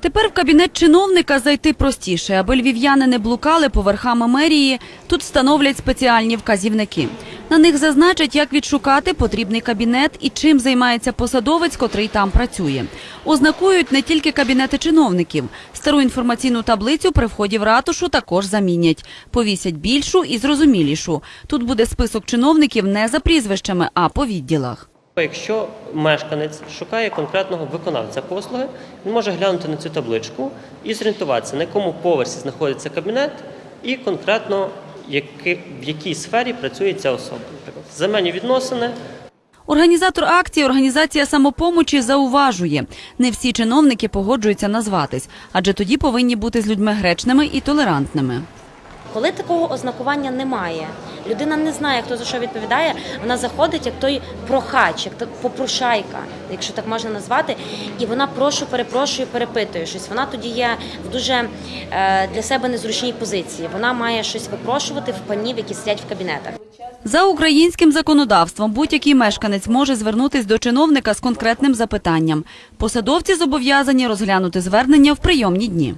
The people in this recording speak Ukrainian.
Тепер в кабінет чиновника зайти простіше, аби львів'яни не блукали поверхами мерії. Тут встановлять спеціальні вказівники. На них зазначать, як відшукати потрібний кабінет і чим займається посадовець, котрий там працює. Ознакують не тільки кабінети чиновників. Стару інформаційну таблицю при вході в ратушу також замінять. Повісять більшу і зрозумілішу. Тут буде список чиновників не за прізвищами, а по відділах. Якщо мешканець шукає конкретного виконавця послуги, він може глянути на цю табличку і зорієнтуватися, на якому поверсі знаходиться кабінет, і конкретно в якій сфері працює ця особа. Наприклад, земельні відносини, Організатор акції організація самопомочі зауважує, не всі чиновники погоджуються назватись, адже тоді повинні бути з людьми гречними і толерантними. Коли такого ознакування немає, людина не знає, хто за що відповідає. Вона заходить як той прохач, як та попрошайка, якщо так можна назвати, і вона прошу, перепрошую, перепитує щось. Вона тоді є в дуже е, для себе незручній позиції. Вона має щось випрошувати в панів, які сидять в кабінетах. За українським законодавством будь-який мешканець може звернутись до чиновника з конкретним запитанням. Посадовці зобов'язані розглянути звернення в прийомні дні.